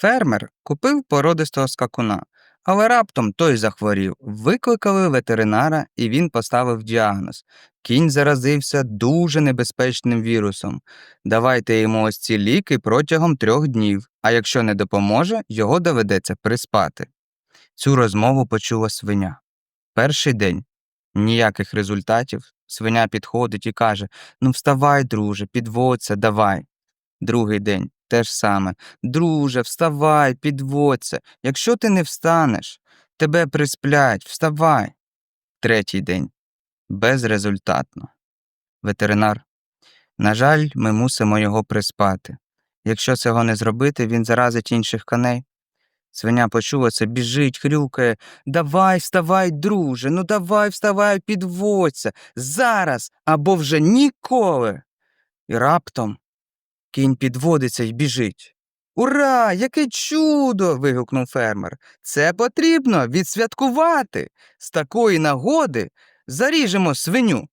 Фермер купив породистого скакуна, але раптом той захворів. Викликали ветеринара, і він поставив діагноз. Кінь заразився дуже небезпечним вірусом. Давайте йому ось ці ліки протягом трьох днів, а якщо не допоможе, його доведеться приспати. Цю розмову почула свиня. Перший день ніяких результатів. Свиня підходить і каже: Ну, вставай, друже, підводься, давай. Другий день те ж саме. Друже, вставай, підводься. Якщо ти не встанеш, тебе присплять, вставай. Третій день безрезультатно. Ветеринар. На жаль, ми мусимо його приспати. Якщо цього не зробити, він заразить інших коней. Свиня почула це, біжить, хрюкає. Давай, вставай, друже, ну давай, вставай, підводься. Зараз або вже ніколи. І раптом кінь підводиться й біжить. Ура! Яке чудо. вигукнув фермер. Це потрібно відсвяткувати. З такої нагоди заріжемо свиню.